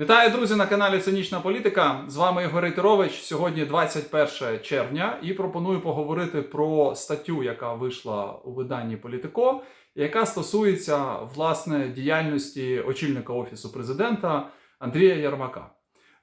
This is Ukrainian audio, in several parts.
Вітаю, друзі, на каналі Цинічна Політика. З вами Ігор Рейтерович. Сьогодні 21 червня, і пропоную поговорити про статтю, яка вийшла у виданні Політико, яка стосується власне діяльності очільника офісу президента Андрія Ярмака.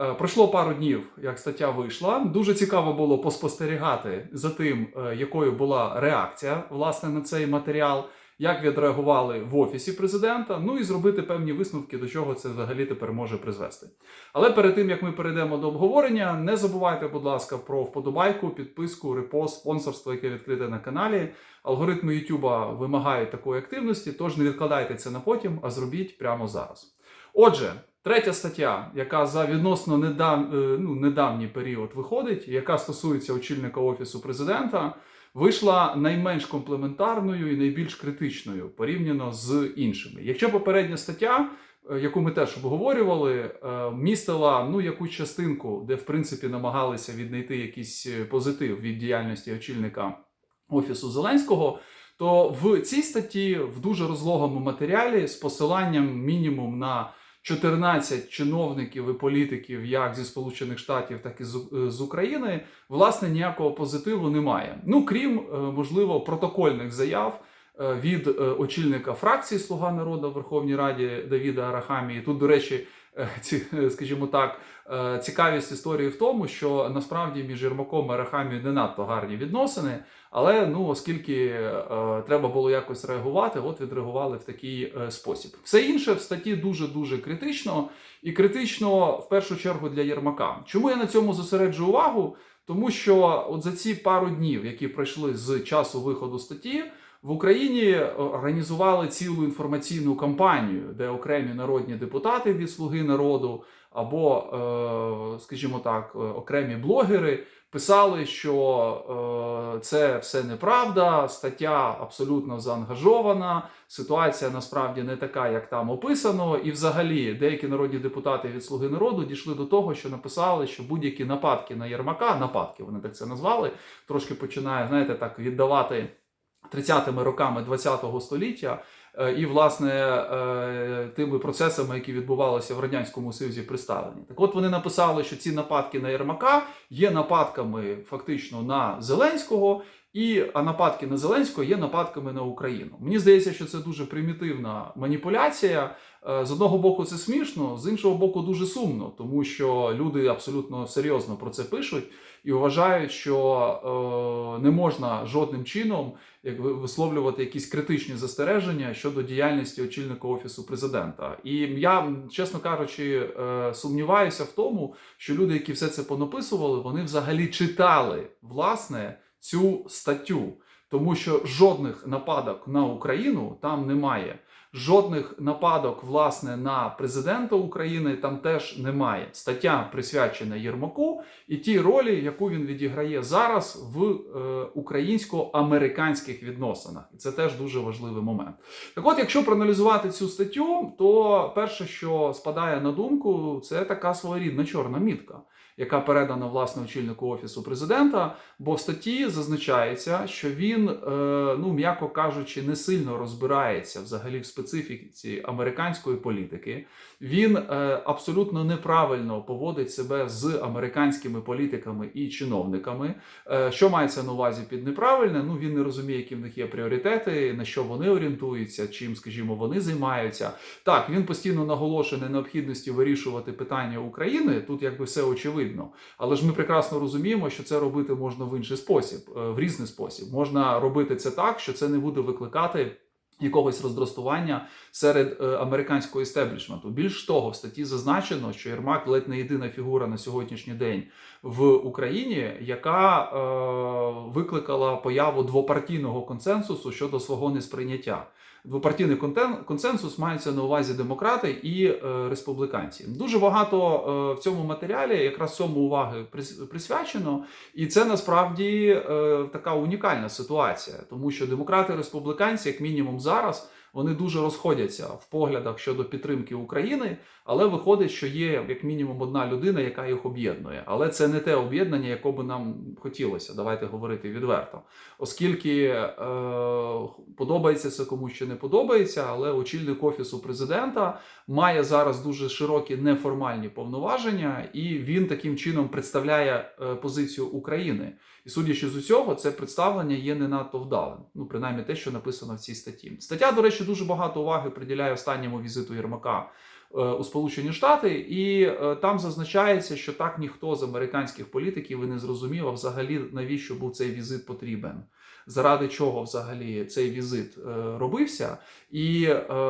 Е, Пройшло пару днів, як стаття вийшла. Дуже цікаво було поспостерігати за тим, е, якою була реакція власне на цей матеріал як відреагували в офісі президента, ну і зробити певні висновки, до чого це взагалі тепер може призвести. Але перед тим як ми перейдемо до обговорення, не забувайте, будь ласка, про вподобайку, підписку, репост, спонсорство, яке відкрите на каналі. Алгоритми YouTube вимагають такої активності, тож не відкладайте це на потім, а зробіть прямо зараз. Отже. Третя стаття, яка за відносно недав... е, ну, недавній період виходить, яка стосується очільника офісу президента, вийшла найменш комплементарною і найбільш критичною порівняно з іншими. Якщо попередня стаття, е, яку ми теж обговорювали, е, містила ну якусь частинку, де в принципі намагалися віднайти якийсь е, позитив від діяльності очільника офісу Зеленського. То в цій статті в дуже розлогому матеріалі з посиланням мінімум на 14 чиновників і політиків, як зі Сполучених Штатів, так і з, е, України, власне, ніякого позитиву немає. Ну крім е, можливо протокольних заяв е, від очільника фракції Слуга народу в Верховній Раді Давіда Арахамії. Тут, до речі, ці, е, скажімо так, е, цікавість історії в тому, що насправді між Єрмаком і Арахамією не надто гарні відносини. Але ну, оскільки е, треба було якось реагувати, от відреагували в такий е, спосіб. Все інше в статті дуже дуже критично, і критично в першу чергу для Єрмака. Чому я на цьому зосереджу увагу? Тому що от за ці пару днів, які пройшли з часу виходу статті, в Україні організували цілу інформаційну кампанію, де окремі народні депутати від Слуги народу або, е, скажімо так, е, окремі блогери писали, що е, це все неправда, стаття абсолютно заангажована, ситуація насправді не така, як там описано. І, взагалі, деякі народні депутати від Слуги народу дійшли до того, що написали, що будь-які нападки на Єрмака, нападки вони так це назвали, трошки починає, знаєте, так віддавати 30-ми роками ХХ століття. е, І, власне, е, тими процесами, які відбувалися в радянському Союзі, представлені. Так, от вони написали, що ці нападки на Єрмака є нападками фактично на Зеленського, і нападки на Зеленського є нападками на Україну. Мені здається, що це дуже примітивна маніпуляція. Е, З одного боку, це смішно, з іншого боку, дуже сумно, тому що люди абсолютно серйозно про це пишуть і вважають, що е, не можна жодним чином як висловлювати якісь критичні застереження щодо діяльності очільника офісу президента. І я, чесно кажучи, е, сумніваюся в тому, що люди, які все це понаписували, вони взагалі читали власне цю статтю, тому що жодних нападок на Україну там немає. Жодних нападок, власне, на президента України там теж немає. Стаття присвячена Єрмаку і тій ролі, яку він відіграє зараз в е, українсько-американських відносинах. І це теж дуже важливий момент. Так от, якщо проаналізувати цю статтю, то перше, що спадає на думку, це така своєрідна чорна мітка, яка передана власне очільнику офісу президента. Бо в статті зазначається, що він, е, ну м'яко кажучи, не сильно розбирається взагалі в специфіці американської політики. Він е, абсолютно неправильно поводить себе з американськими політиками і чиновниками. Е, Що мається на увазі під неправильне? Ну він не розуміє, які в них є пріоритети, на що вони орієнтуються, чим, скажімо, вони займаються. Так, він постійно наголошує на необхідності вирішувати питання України. Тут якби все очевидно. Але ж ми прекрасно розуміємо, що це робити можна в інший спосіб, е, в різний спосіб. Можна робити це так, що це не буде викликати. Якогось роздростування серед е, американського істеблішменту. Більш того, в статті зазначено, що Єрмак ледь не єдина фігура на сьогоднішній день в Україні, яка е, викликала появу двопартійного консенсусу щодо свого несприйняття. Двопартійний консенсус мається на увазі демократи і е, республіканці. Дуже багато е, в цьому матеріалі якраз цьому уваги присвячено, і це насправді е, така унікальна ситуація, тому що демократи і республіканці, як мінімум зараз, вони дуже розходяться в поглядах щодо підтримки України, але виходить, що є як мінімум одна людина, яка їх об'єднує. Але це не те об'єднання, яке би нам хотілося. Давайте говорити відверто. Оскільки е, подобається це комусь чи не подобається, але очільник офісу президента має зараз дуже широкі неформальні повноваження, і він таким чином представляє е, позицію України. І судячи з усього, це представлення є не надто вдалим. Ну, принаймні те, що написано в цій статті. Стаття, до речі, дуже багато уваги приділяє останньому візиту Єрмака е, у Сполучені Штати, і е, там зазначається, що так ніхто з американських політиків і не зрозумів, а взагалі навіщо був цей візит потрібен. Заради чого взагалі цей візит е, робився, і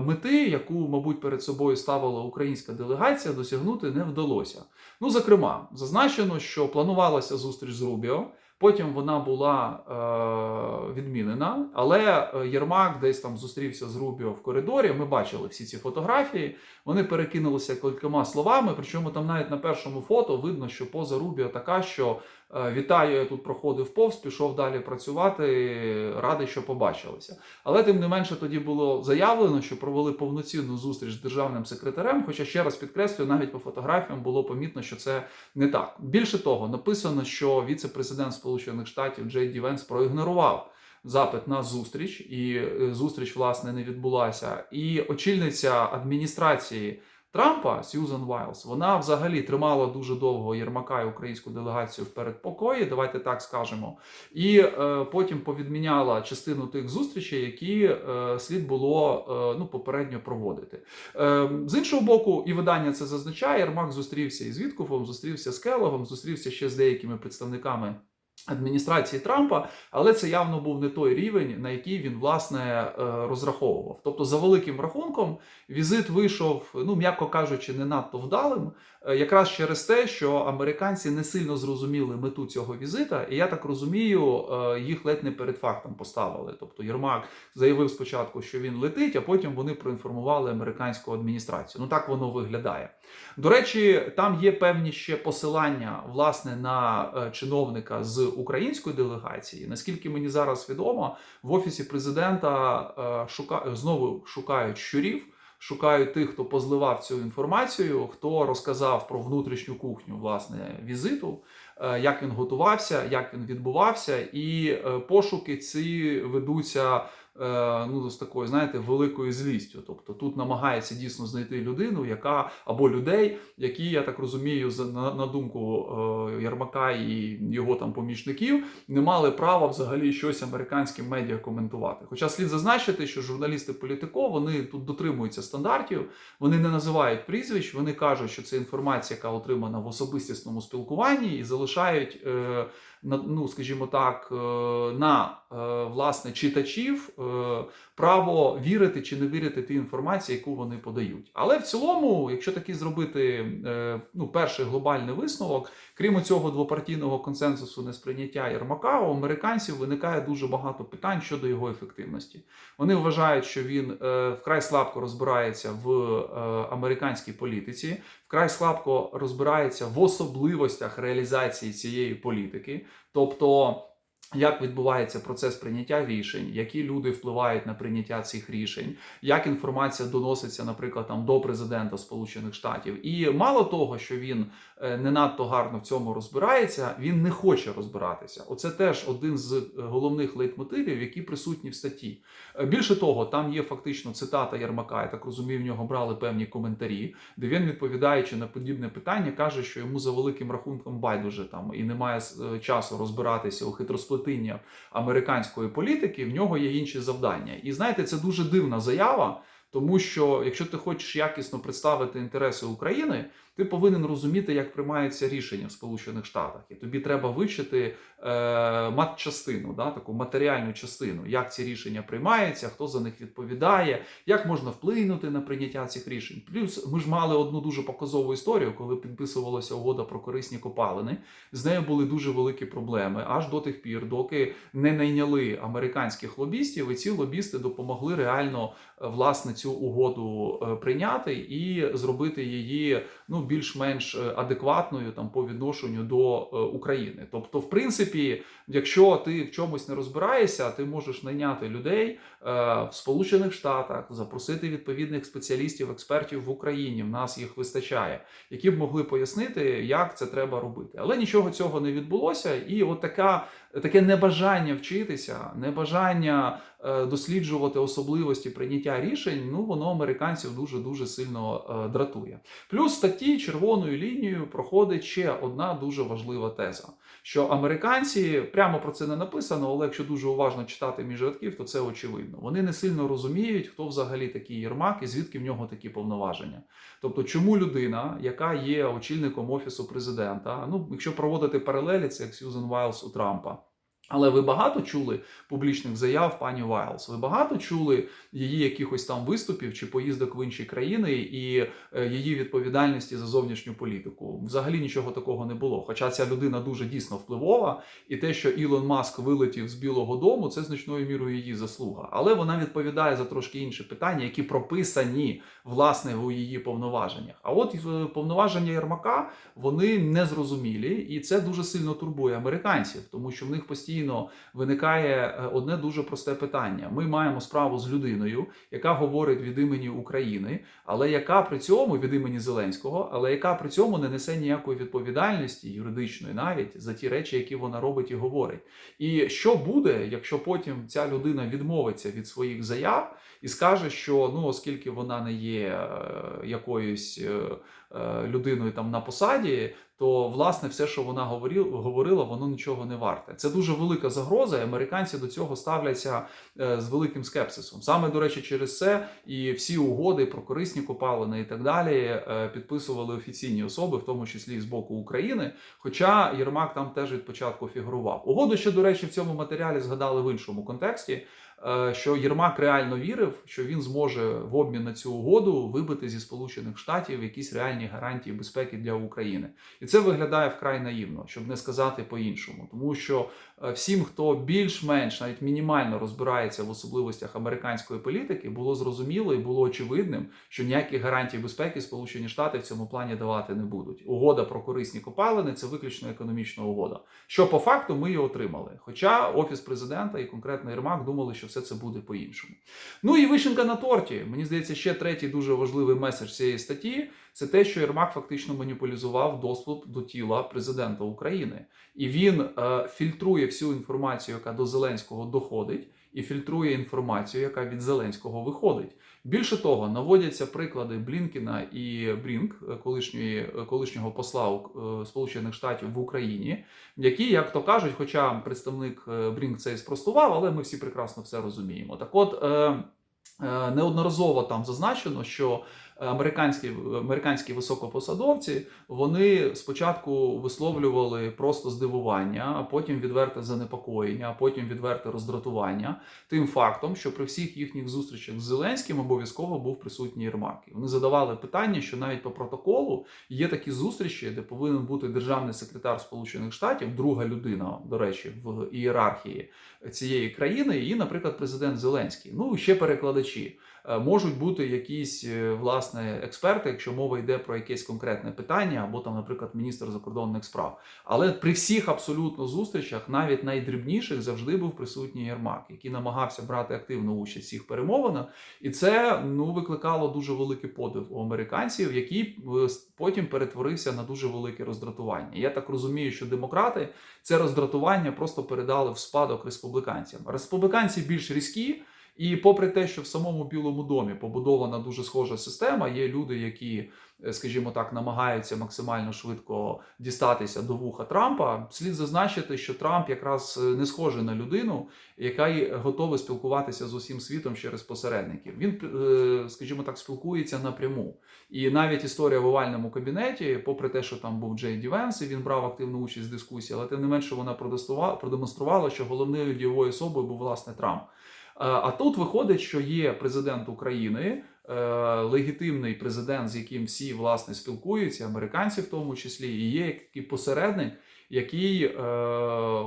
мети, яку, мабуть, перед собою ставила українська делегація, досягнути не вдалося. Ну, зокрема, зазначено, що планувалася зустріч з Рубіо. Потім вона була е, відмінена, але е, Єрмак десь там зустрівся з Рубіо в коридорі. Ми бачили всі ці фотографії. Вони перекинулися кількома словами. Причому там навіть на першому фото видно, що поза Рубіо така, що вітаю, я тут проходив повз, пішов далі працювати. Радий, що побачилися. Але тим не менше тоді було заявлено, що провели повноцінну зустріч з державним секретарем. Хоча ще раз підкреслюю, навіть по фотографіям було помітно, що це не так. Більше того, написано, що віце-президент Сполучених Штатів Джей Ді Венс проігнорував запит на зустріч, і е, зустріч власне не відбулася. І очільниця адміністрації. Трампа Сьюзан Вайлз, вона взагалі тримала дуже довго Єрмака і українську делегацію в передпокої, давайте так скажемо, і е, потім повідміняла частину тих зустрічей, які е, слід було е, ну, попередньо проводити. Е, з іншого боку, і видання це зазначає. Єрмак зустрівся із Віткофом, зустрівся з Келогом, зустрівся ще з деякими представниками. Адміністрації Трампа, але це явно був не той рівень, на який він власне е, розраховував. Тобто, за великим рахунком, візит вийшов, ну м'яко кажучи, не надто вдалим, якраз через те, що американці не сильно зрозуміли мету цього візита, і я так розумію, е, їх ледь не перед фактом поставили. Тобто Єрмак заявив спочатку, що він летить, а потім вони проінформували американську адміністрацію. Ну так воно виглядає. До речі, там є певні ще посилання власне на чиновника з української делегації. Наскільки мені зараз відомо, в офісі президента шука... знову шукають щурів. Шукають тих, хто позливав цю інформацію, хто розказав про внутрішню кухню власне візиту, як він готувався, як він відбувався, і пошуки ці ведуться ну з такою, знаєте, великою злістю. Тобто тут намагається дійсно знайти людину, яка або людей, які я так розумію, на, на думку Ярмака і його там помічників, не мали права взагалі щось американським медіа коментувати. Хоча слід зазначити, що журналісти політико вони тут дотримуються стандартів, вони не називають прізвищ, вони кажуть, що це інформація, яка отримана в особистісному спілкуванні, і залишають. Е, ну, скажімо так, е, на е, власне читачів е, право вірити чи не вірити тій інформації, яку вони подають. Але в цілому, якщо таки зробити ну, перший глобальний висновок, крім цього двопартійного консенсусу несприйняття Єрмака, у американців виникає дуже багато питань щодо його ефективності. Вони вважають, що він вкрай слабко розбирається в американській політиці, вкрай слабко розбирається в особливостях реалізації цієї політики. Тобто, як відбувається процес прийняття рішень, які люди впливають на прийняття цих рішень, як інформація доноситься, наприклад, там до президента Сполучених Штатів, і мало того, що він не надто гарно в цьому розбирається, він не хоче розбиратися. Оце теж один з головних лейтмотивів, які присутні в статті. Більше того, там є фактично цитата Єрмака. Я так розумію, в нього брали певні коментарі, де він, відповідаючи на подібне питання, каже, що йому за великим рахунком байдуже там і немає часу розбиратися у хитросплетіння американської політики. В нього є інші завдання. І знаєте, це дуже дивна заява. Тому що якщо ти хочеш якісно представити інтереси України, ти повинен розуміти, як приймаються рішення в Сполучених Штатах, і тобі треба вивчити е, матчастину, да, таку матеріальну частину, як ці рішення приймаються, хто за них відповідає, як можна вплинути на прийняття цих рішень. Плюс ми ж мали одну дуже показову історію, коли підписувалася угода про корисні копалини. З нею були дуже великі проблеми, аж до тих пір, доки не найняли американських лобістів, і ці лобісти допомогли реально власне цю угоду прийняти і зробити її ну більш-менш е, адекватною там по відношенню до е, України. Тобто, в принципі, якщо ти в чомусь не розбираєшся, ти можеш найняти людей е, в Сполучених Штатах, запросити відповідних спеціалістів, експертів в Україні. В нас їх вистачає, які б могли пояснити, як це треба робити. Але нічого цього не відбулося, і от така. Таке небажання вчитися, небажання е, досліджувати особливості прийняття рішень, ну воно американців дуже дуже сильно е, дратує. Плюс статті червоною лінією проходить ще одна дуже важлива теза. Що американці прямо про це не написано, але якщо дуже уважно читати між рядків, то це очевидно. Вони не сильно розуміють, хто взагалі такий Єрмак і звідки в нього такі повноваження. Тобто, чому людина, яка є очільником офісу президента, ну якщо проводити паралелі, це як Сьюзен Вайлз у Трампа. Але ви багато чули публічних заяв пані Вайлз? Ви багато чули її якихось там виступів чи поїздок в інші країни і е, її відповідальності за зовнішню політику? Взагалі нічого такого не було. Хоча ця людина дуже дійсно впливова, і те, що Ілон Маск вилетів з Білого Дому, це значною мірою її заслуга. Але вона відповідає за трошки інші питання, які прописані власне у її повноваженнях. А от е, повноваження Єрмака вони незрозумілі, і це дуже сильно турбує американців, тому що в них постійно виникає е, одне дуже просте питання: ми маємо справу з людиною, яка говорить від імені України, але яка при цьому від імені Зеленського, але яка при цьому не несе ніякої відповідальності юридичної навіть за ті речі, які вона робить і говорить. І що буде, якщо потім ця людина відмовиться від своїх заяв і скаже, що ну, оскільки вона не є е, якоюсь е, е, людиною там на посаді, то власне все, що вона говорила, воно нічого не варте. Це дуже велика загроза. і Американці до цього ставляться з великим скепсисом. Саме до речі, через це і всі угоди про корисні копалини і так далі підписували офіційні особи, в тому числі з боку України. Хоча Єрмак там теж від початку фігурував. Угоду ще, до речі, в цьому матеріалі згадали в іншому контексті. Е, Що Єрмак реально вірив, що він зможе в обмін на цю угоду вибити зі Сполучених Штатів якісь реальні гарантії безпеки для України, і це виглядає вкрай наївно, щоб не сказати по-іншому, тому що е, всім, хто більш-менш навіть мінімально розбирається в особливостях американської політики, було зрозуміло і було очевидним, що ніяких гарантій безпеки Сполучені Штати в цьому плані давати не будуть. Угода про корисні копалини це виключно економічна угода. Що по факту ми і отримали. Хоча офіс президента і конкретно Єрмак думали, що все це буде по-іншому. Ну і вишенка на торті. Мені здається, ще третій дуже важливий меседж цієї статті це те, що Єрмак фактично маніпулізував доступ до тіла президента України, і він е, фільтрує всю інформацію, яка до Зеленського доходить, і фільтрує інформацію, яка від Зеленського виходить. Більше того, наводяться приклади Блінкіна і Брінк, е, колишньої е, колишнього посла е, Сполучених Штатів в Україні, які, як то кажуть, хоча представник Брінк це і спростував, але ми всі прекрасно все розуміємо. Так, от. Неодноразово там зазначено, що американські американські високопосадовці вони спочатку висловлювали просто здивування, а потім відверте занепокоєння, а потім відверте роздратування тим фактом, що при всіх їхніх зустрічах з Зеленським обов'язково був присутній Єрмак. Вони задавали питання, що навіть по протоколу є такі зустрічі, де повинен бути державний секретар Сполучених Штатів, друга людина, до речі, в ієрархії цієї країни, і, наприклад, президент Зеленський. Ну ще перекладачі. Е, Можуть бути якісь е, власне експерти, якщо мова йде про якесь конкретне питання, або там, наприклад, міністр закордонних справ. Але при всіх абсолютно зустрічах, навіть найдрібніших, завжди був присутній Єрмак, який намагався брати активну участь в цих перемовинах, і це ну викликало дуже великий подив у американців, який е, потім перетворився на дуже велике роздратування. Я так розумію, що демократи це роздратування просто передали в спадок республіканцям. Республіканці більш різкі. І попри те, що в самому Білому домі побудована дуже схожа система, є люди, які, е, скажімо так, намагаються максимально швидко дістатися до вуха Трампа. Слід зазначити, що Трамп якраз е, не схожий на людину, яка готова спілкуватися з усім світом через посередників. Він, е, скажімо так, спілкується напряму. І навіть історія в овальному кабінеті, попри те, що там був Джей Ді Венс, і він брав активну участь в дискусії, але тим не менше вона продемонструвала, що головною дієвою особою був власне Трамп. А тут виходить, що є президент України, е, легітимний президент, з яким всі власне спілкуються, американці в тому числі, і є який посередник, який е,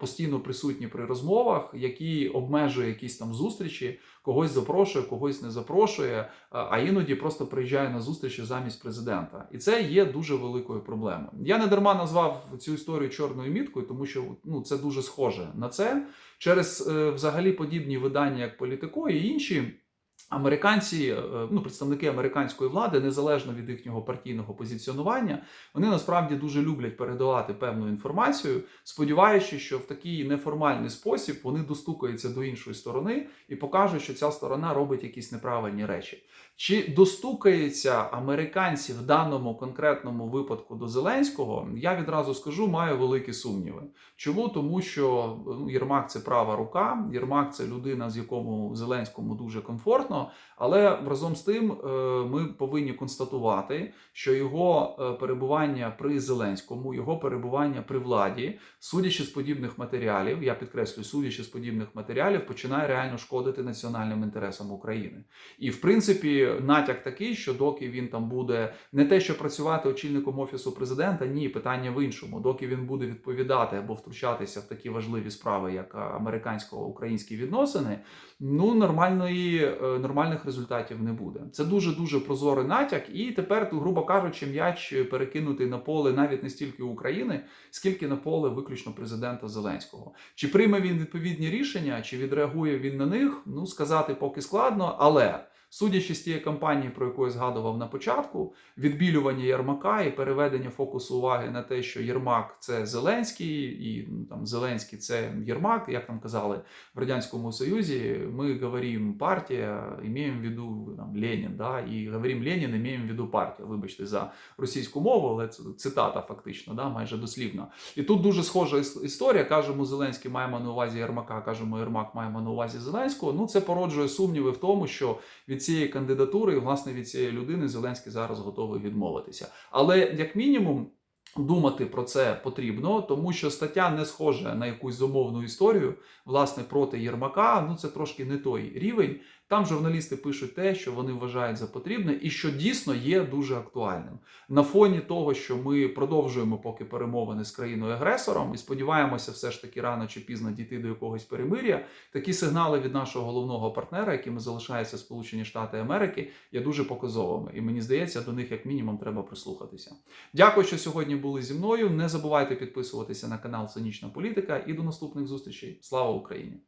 постійно присутній при розмовах, який обмежує якісь там зустрічі, когось запрошує, когось не запрошує, а- а іноді просто приїжджає на зустрічі замість президента. І це є дуже великою проблемою. Я не дарма назвав цю історію чорною міткою, тому що ну, це дуже схоже на це. Через е, взагалі подібні видання, як Політико і інші. Американці, е, ну представники американської влади, незалежно від їхнього партійного позиціонування, вони насправді дуже люблять передавати певну інформацію, сподіваючись, що в такий неформальний спосіб вони достукаються до іншої сторони і покажуть, що ця сторона робить якісь неправильні речі. Чи достукаються американці в даному конкретному випадку до Зеленського? Я відразу скажу, маю великі сумніви. Чому? Тому що ну, Єрмак це права рука, Єрмак це людина, з якому Зеленському дуже комфортно. Але разом з тим е, ми повинні констатувати, що його е, перебування при Зеленському, його перебування при владі, судячи з подібних матеріалів, я підкреслюю, судячи з подібних матеріалів, починає реально шкодити національним інтересам України. І в принципі, натяк такий, що доки він там буде не те, що працювати очільником офісу президента, ні, питання в іншому. Доки він буде відповідати або втручатися в такі важливі справи, як американсько-українські відносини, ну нормальної е, нормальних результатів не буде. Це дуже дуже прозорий натяк, і тепер, грубо кажучи, м'яч перекинутий на поле навіть не стільки України, скільки на поле виключно президента Зеленського. Чи прийме він відповідні рішення, чи відреагує він на них? Ну сказати поки складно, але. Судячи з тієї кампанії, про яку я згадував на початку, відбілювання Єрмака і переведення фокусу уваги на те, що Єрмак це Зеленський, і ну, там Зеленський це Єрмак, як там казали в радянському Союзі, ми говоримо партія, маємо в виду там Ленін, да, і говоримо Ленін, маємо в виду партія. Вибачте за російську мову, але це цитата фактично, да, майже дослівно. І тут дуже схожа історія. Кажемо, Зеленський маємо на увазі Єрмака, кажемо, Єрмак маємо на увазі Зеленського. Ну це породжує сумніви в тому, що від цієї кандидатури, і, власне, від цієї людини Зеленський зараз готовий відмовитися. Але як мінімум. Думати про це потрібно, тому що стаття не схожа на якусь зумовну історію, власне, проти Єрмака. Ну це трошки не той рівень. Там журналісти пишуть те, що вони вважають за потрібне, і що дійсно є дуже актуальним. На фоні того, що ми продовжуємо поки перемовини з країною агресором, і сподіваємося, все ж таки рано чи пізно дійти до якогось перемир'я. Такі сигнали від нашого головного партнера, якими залишаються Сполучені Штати Америки, є дуже показовими. І мені здається, до них як мінімум треба прислухатися. Дякую, що сьогодні були зі мною. Не забувайте підписуватися на канал Цинічна Політика і до наступних зустрічей. Слава Україні!